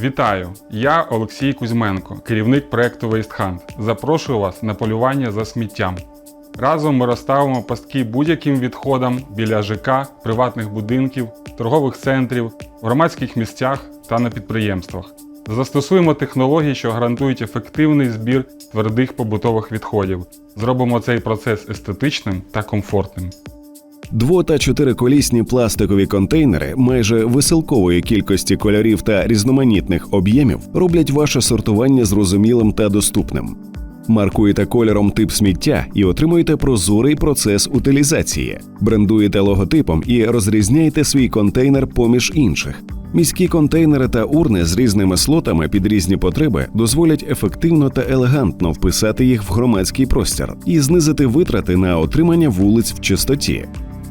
Вітаю! Я Олексій Кузьменко, керівник проекту WasteHunt. Запрошую вас на полювання за сміттям. Разом ми розставимо пастки будь-яким відходам біля ЖК, приватних будинків, торгових центрів, громадських місцях та на підприємствах. Застосуємо технології, що гарантують ефективний збір твердих побутових відходів. Зробимо цей процес естетичним та комфортним. Дво- та чотириколісні пластикові контейнери майже веселкової кількості кольорів та різноманітних об'ємів роблять ваше сортування зрозумілим та доступним. Маркуєте кольором тип сміття і отримуєте прозорий процес утилізації, брендуєте логотипом і розрізняєте свій контейнер поміж інших. Міські контейнери та урни з різними слотами під різні потреби дозволять ефективно та елегантно вписати їх в громадський простір і знизити витрати на отримання вулиць в чистоті.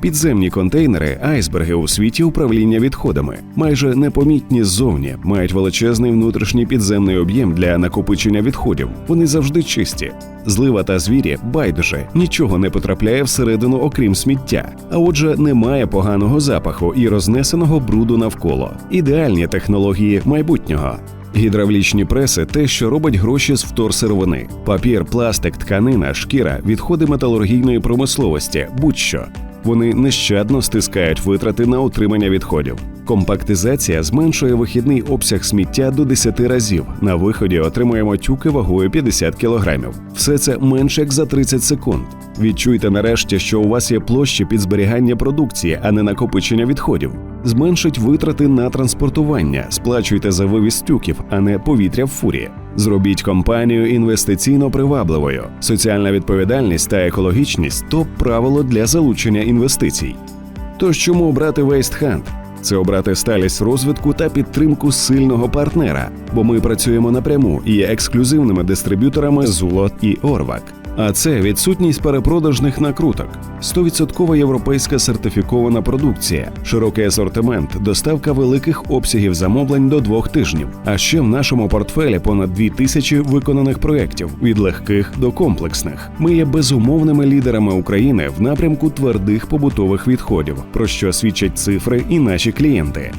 Підземні контейнери айсберги у світі управління відходами, майже непомітні ззовні, мають величезний внутрішній підземний об'єм для накопичення відходів. Вони завжди чисті. Злива та звірі байдуже, нічого не потрапляє всередину, окрім сміття. А отже, немає поганого запаху і рознесеного бруду навколо. Ідеальні технології майбутнього. Гідравлічні преси те, що робить гроші з вторсировини. Папір, пластик, тканина, шкіра, відходи металургійної промисловості, будь-що. Вони нещадно стискають витрати на утримання відходів. Компактизація зменшує вихідний обсяг сміття до 10 разів. На виході отримуємо тюки вагою 50 кг. Все це менше як за 30 секунд. Відчуйте нарешті, що у вас є площі під зберігання продукції, а не накопичення відходів. Зменшить витрати на транспортування, сплачуйте за вивіз тюків, а не повітря в фурі. Зробіть компанію інвестиційно привабливою. Соціальна відповідальність та екологічність топ правило для залучення інвестицій. Тож чому обрати WasteHunt? Це обрати сталість розвитку та підтримку сильного партнера, бо ми працюємо напряму і є ексклюзивними дистриб'юторами Зулот і Орвак. А це відсутність перепродажних накруток, 100% європейська сертифікована продукція, широкий асортимент, доставка великих обсягів замовлень до двох тижнів. А ще в нашому портфелі понад дві тисячі виконаних проєктів від легких до комплексних. Ми є безумовними лідерами України в напрямку твердих побутових відходів, про що свідчать цифри і наші клієнти.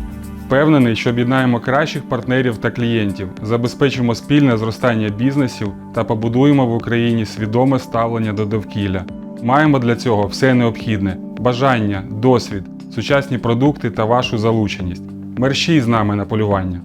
Впевнений, що об'єднаємо кращих партнерів та клієнтів, забезпечимо спільне зростання бізнесів та побудуємо в Україні свідоме ставлення до довкілля. Маємо для цього все необхідне: бажання, досвід, сучасні продукти та вашу залученість. Мерщій з нами на полювання.